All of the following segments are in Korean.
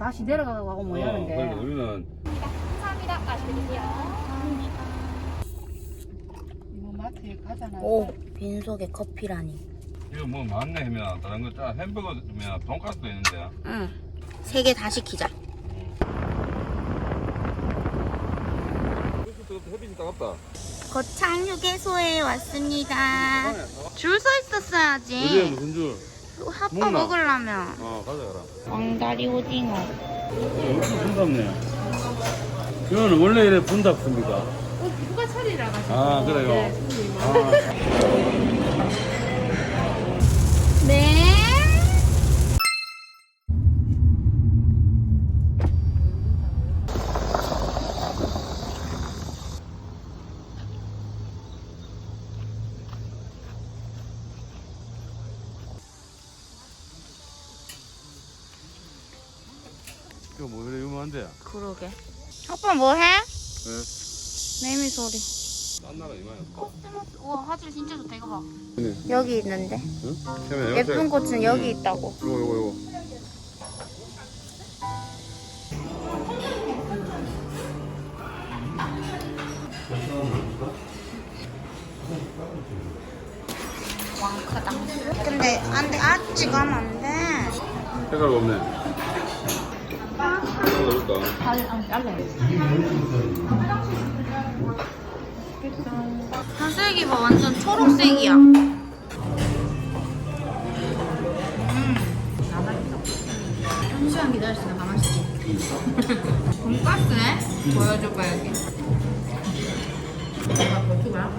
다시 내려가고 뭐 어, 하는데. 그러니까 우리는 감사합니다. 맛있게 드세요. 이거 마트에 가잖아. 오 빈속에 커피라니 이거 뭐 많네 하면 다른 거 짜. 햄버거 면 돈가스도 있는데. 응세 개 다 시키자 햇빛이 따갑다. 거창 휴게소에 왔습니다 줄 서 있었어야지 무슨 줄? 핫바 먹나? 먹으려면 어 가자 가라. 왕다리 오징어 어, 여기 분답네. 이거는 원래 이래 분답습니까? 어, 누가 차리라 가지고. 아 그래요. 네, 아, 네 이거 뭐 이래 유명한데? 그러게 아빠 뭐해? 왜? 매미 소리 딴 나라 이마야. 코스모스 우와 화질 진짜 좋다 이거 봐 네. 여기 있는데 응? 태민아, 예쁜. 꽃은 여기 있다고 요거 요거 요거. 왕 크다 근데 안돼 아직 가면 안돼 색깔 없네. 없다. 안 잘라. 하색이 봐 완전 초록색이야 음. 한 시간 기다렸으면 가만있지. 돈가스네? 보여줘봐 여기 내가 버티가.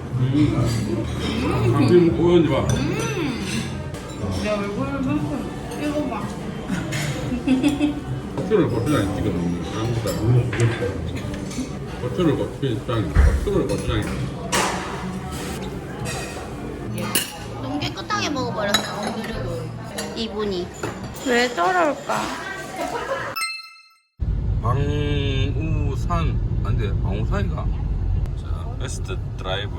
당신 보였지 봐. 내 얼굴만큼 찍어봐. 고추장에 찍어 거야. 한국다. 고추를 고추장에, 고추를 고추장에. 너무 깨끗하게 먹어버렸어 이분이 왜 저럴까? 방우산 안돼 방우산이가. 자 베스트 드라이브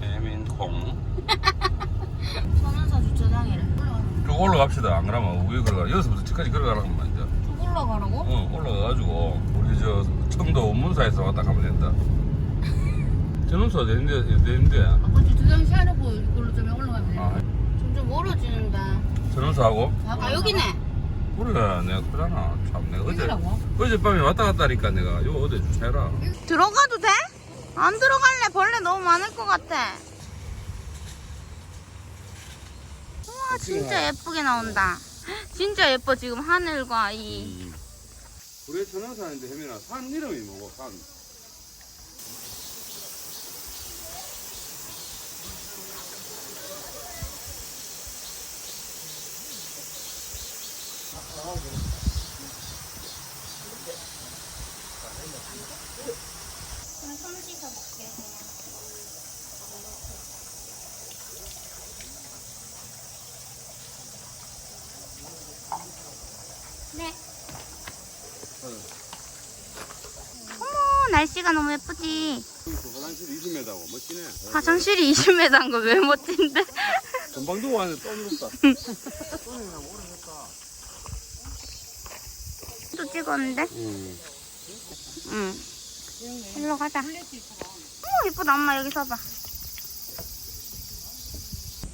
해민콩. 선운사 주차장이래 쭉 올라갑시다. 안 그러면 위에 걸어가. 여기서부터 집까지 걸어가라는 말이야. 쭉 올라가라고? 어 올라가가지고 우리 저 청도 원문사에서 왔다 가면 된다. 전원수가 되는데 되는데. 아까 주차장 세워놓고 이걸로 좀 올라가면 돼. 아 점점 멀어지는데 전원수하고. 아 여기네 그래 내가 그러잖아 참 내가 어제 여기라고? 어젯밤에 왔다 갔다 하니까 내가 요 어디 주차해라 들어가도 돼? 안 들어갈래 벌레 너무 많을 것 같아 우와 진짜 예쁘게 나온다 진짜 예뻐 지금 하늘과 이. 우리 천원산인데 혜민아 산 이름이 뭐고 산? 손 씻어볼게 네. 어머 날씨가 너무 예쁘지. 그 화장실 20m고 멋지네. 화장실이 20m인 거 왜 멋진데? 금방 두고 왔는데 또 찍었는데? 음. 응. 일로 가자. 어머 예쁘다. 엄마 여기 서봐.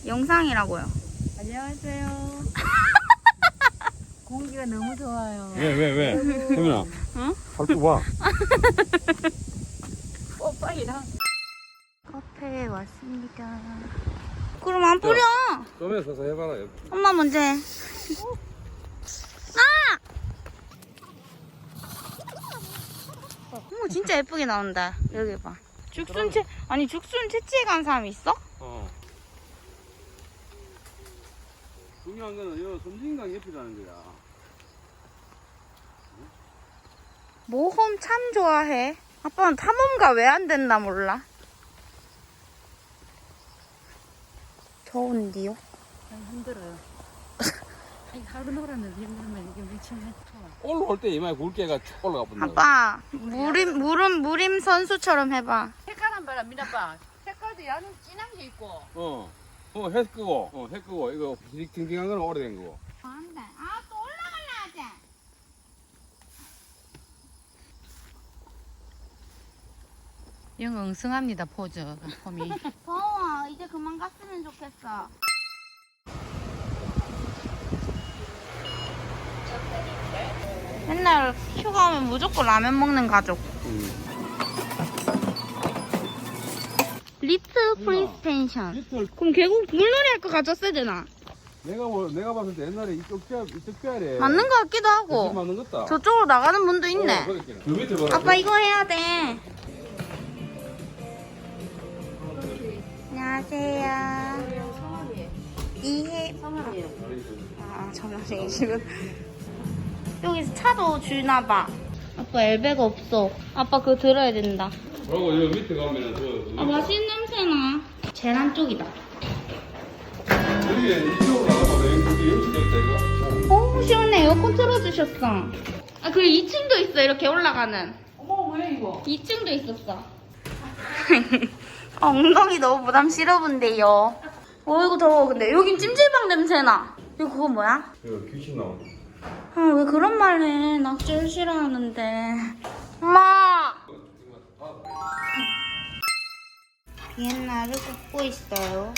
영상이라고요. 안녕하세요. 공기가 너무 좋아요. 왜 왜 왜? 혜민아 응? 할줄 봐 뽀빠이랑. 카페에 왔습니다 그럼 안 뿌려 좀에 서서 해봐라 옆. 엄마 먼저 해 아! 어머 진짜 예쁘게 나온다 여기 봐 죽순 채 아니 죽순 채취해 간 사람 있어? 중요한 거는 요 섬진강 옆이라는 거야 모험 참 좋아해 아빠는 탐험가 왜안 된다 몰라 더운디요? 힘들어요. 아니, 하루 놀았는데 힘들면 이게 미치네. 올라올 때 이마에 굵게가 쭉 올라가 본다 아빠 무림 무름 무림 선수처럼 해봐 색깔 한 봐라, 민아빠. 색깔도 야는 진한 게 있고. 어. 어, 해 끄고. 어, 해 끄고. 이거 빙빙한 건 오래된 거고. 아, 영 응승합니다 포즈 포미 더워 이제 그만 갔으면 좋겠어. 맨날 휴가 오면 무조건 라면 먹는 가족. 음. 리트 리틀 그럼 결국 물놀이 할 거 가졌어야 되나? 내가 뭐 내가 봤을 때 옛날에 이쪽 뼈 이쪽 뼈래. 맞는 거 같기도 하고 맞는 것다. 저쪽으로 나가는 분도 있네 어. 그 밑에 봐라. 아빠 이거 해야 돼 안녕하세요 이해 아 전화생이 지금 여기서 차도 주나 봐 아빠 엘베가 없어 아빠 그거 들어야 된다 그리고 여기 밑에 가면은 저 아 맛있는 냄새 나 계란 쪽이다 여기 이쪽으로 나가봐. 여기 음식 있다 이거. 오 시원해 에어컨 틀어주셨어 아 그리고 2층도 있어 이렇게 올라가는 어머 왜 이거? 2층도 있었어 엉덩이 너무 부담 스러운데요 어이구 더워 근데 여긴 찜질방 냄새나 이거 그거 뭐야? 이거 귀신 나오네. 아 왜 그런 말 해? 나 제일 싫어하는데 비엔나를 굽고 있어요.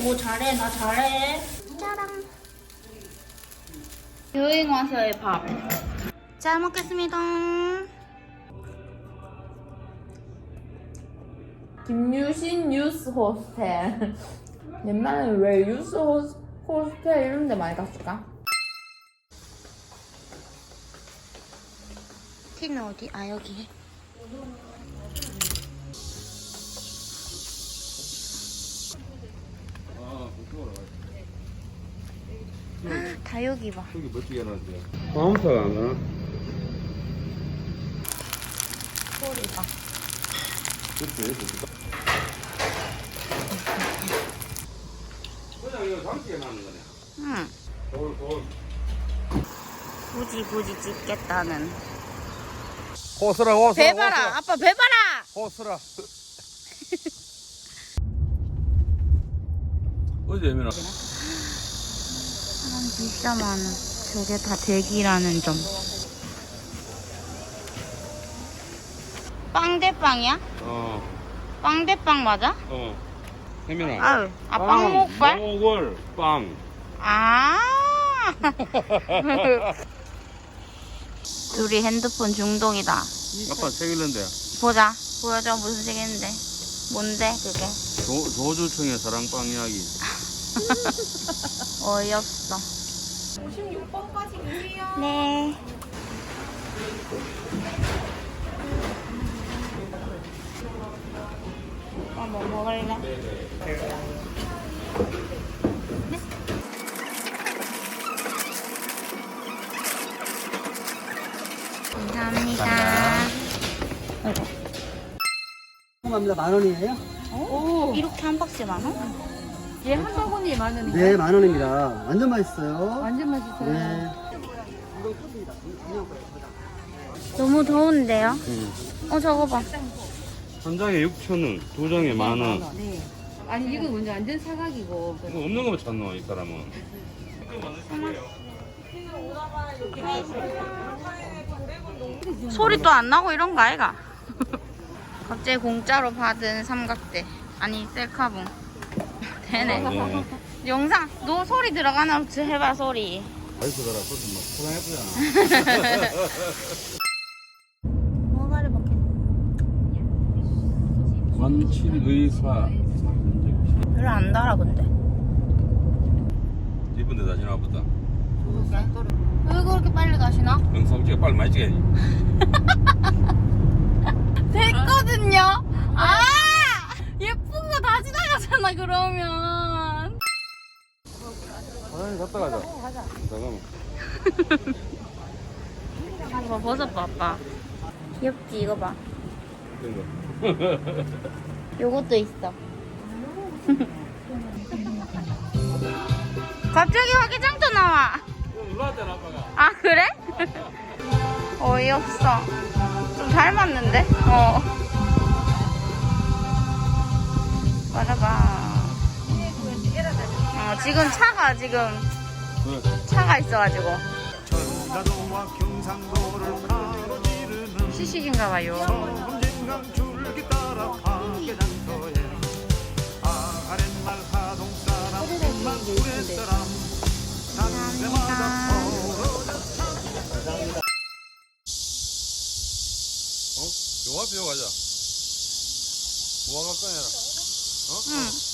오 잘해 나 잘해. 짜랑 여행 와서의 밥. 잘 먹겠습니다 김유신 뉴스 호스텔. 옛날에 왜 뉴스 호스, 호스텔 이런 데 많이 갔을까? 티는 어디? 아 여기 아. 다 여기 봐 저기 멋지게 해놨는데. 카운터가 안 가나? 소리 봐 그치, 그치. 그냥 이거 담기에 놨는 거네. 응. 돌, 돌. 굳이 굳이 찍겠다는 호스라, 호스라. 배 봐라 아빠 배 봐라 호스라. 어제 예민아. 사람 진짜 많아 저게 다 대기라는 점 빵대빵이야? 어, 빵대빵 맞아? 어. 예민아. 아유 아 빵목발? 빵목을 빵. 아 둘이 핸드폰 중독이다 아빠 책 읽는데. 보자 보여줘 무슨 책인데 뭔데 그게 조, 조주청의 사랑빵 이야기. 어이없어 56번까지 주세요. 네 어, 뭐 먹을래? 감사합니다. 아이고. 합니다. 만 원이에요? 이렇게 한 박스에 만 원? 얘 한 바구니에 만 원이야. 네, 만 원입니다. 완전 맛있어요. 완전 맛있어요. 네. 너무 더운데요? 어, 저거 봐. 한 장에 6천 원, 두 장에 만 원. 네. 아니 이거 먼저 완전 사각이고. 이거 없는 거만 찾노, 이 사람은. 소리 또 안 나고 이런 거 아이가? 갑자기 공짜로 받은 삼각대. 아니, 셀카봉. 되네. 네. 영상, 너 소리 들어가나 해봐, 소리. 아이스더라, 그것도 막 포장해보잖아. 뭐가를 먹겠 관칠의사. 별로 안 달아, 근데. 이쁜데 다시나 보다. 왜 그렇게 빨리 가시나? 영상 찍어 빨리 많이 찍어야지. 됐거든요. 아! 예쁜 거 다 지나가잖아, 그러면. 사장님 갔다 가자. 잠깐만. 이거 봐, 버섯 봐, 아빠. 귀엽지, 이거 봐. 이런 거. 요것도 있어. 갑자기 화기장터 나와. 어, 놀라잖아, 아빠가. 아, 그래? 어이없어. 좀 닮았는데? 어. 말아봐. 어, 지금 차가 지금 차가 있어가지고. 시식인가봐요. 줄기 따라 파괴장터에 아랫말 하동 사람 만 구례 사람 남새마다 어? 요 앞에 요 가자. 뭐가 꺼내라. 어? 응.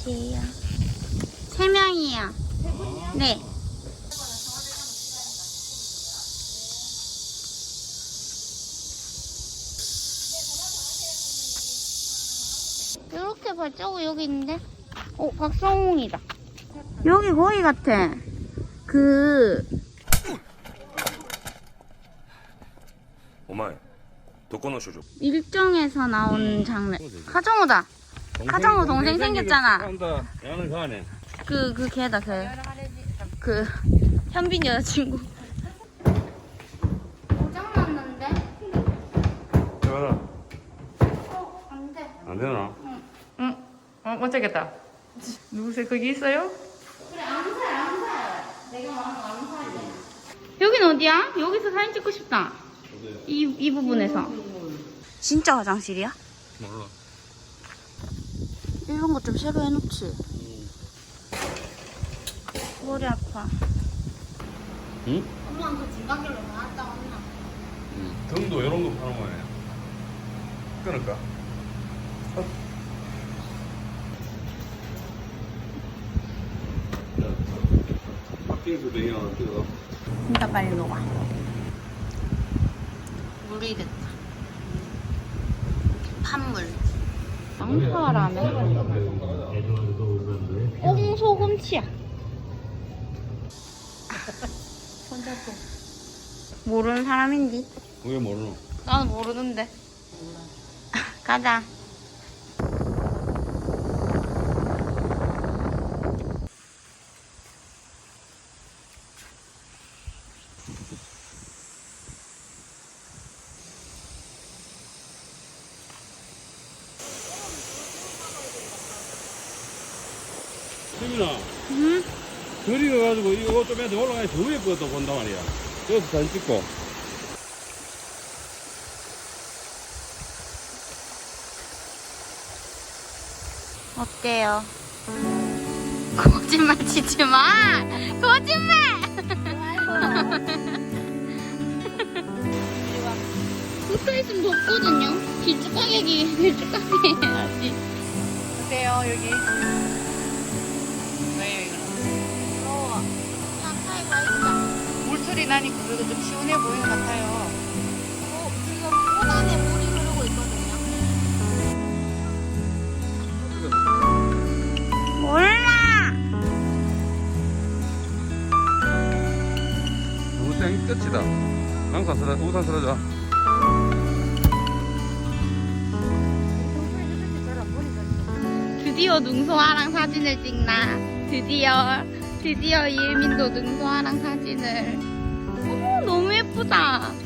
여기요. 세 명이요. 네. 이렇게 발자국 여기 있는데? 어, 박성웅이다. 여기 거기 같아. 그, お前どこの所属 일정에서 나온 장면. 하정우다. 하정우 동생 생겼잖아. 한다. 야는 가네. 그, 그 걔다, 걔. 그, 현빈 여자친구. 고장났는데? 가라. 어, 안 돼. 안 되나? 응. 어, 못 찾겠다. 누구세요? 거기 있어요? 그래, 암살, 암살. 내가 말한 거 암살이야. 여긴 어디야? 여기서 사진 찍고 싶다. 이, 이 부분에서. 진짜 화장실이야? 몰라. 이런 거 좀 새로 해놓지. 머리 아파. 응? 엄마는 그 중간길로 나왔다 왔나? 응. 등도 이런 거 파는 거네. 끊을까? 팥빙수 배경 뜨거. 진짜 빨리 녹아. 물이 됐다. 판물. 양파라면 꽁소금치야. 모르는 사람인지? 왜 모르노? 나는 모르는데. 가자. 수민아, 응? 저리 가가지고 이거 좀 해도 올라가야 더 위에 것도 본단 말이야. 여기서 사진 찍고. 어때요? 거짓말 치지 마! 거짓말! 붙어 있으면 덥거든요. 길쭉하게, 길쭉하게 해야지. 어때요, 여기? 물소리 나니까 그래도 좀 시원해 보이는 것 같아요. 어, 지금 꽃 안에 물이 흐르고 있거든요. 몰라! 우생 끝이다. 항상 쓰러, 우산 쓰러져. 드디어 능소아랑 사진을 찍나. 드디어, 드디어 이일민도 능소아랑 사진을. 어머, 너무 예쁘다.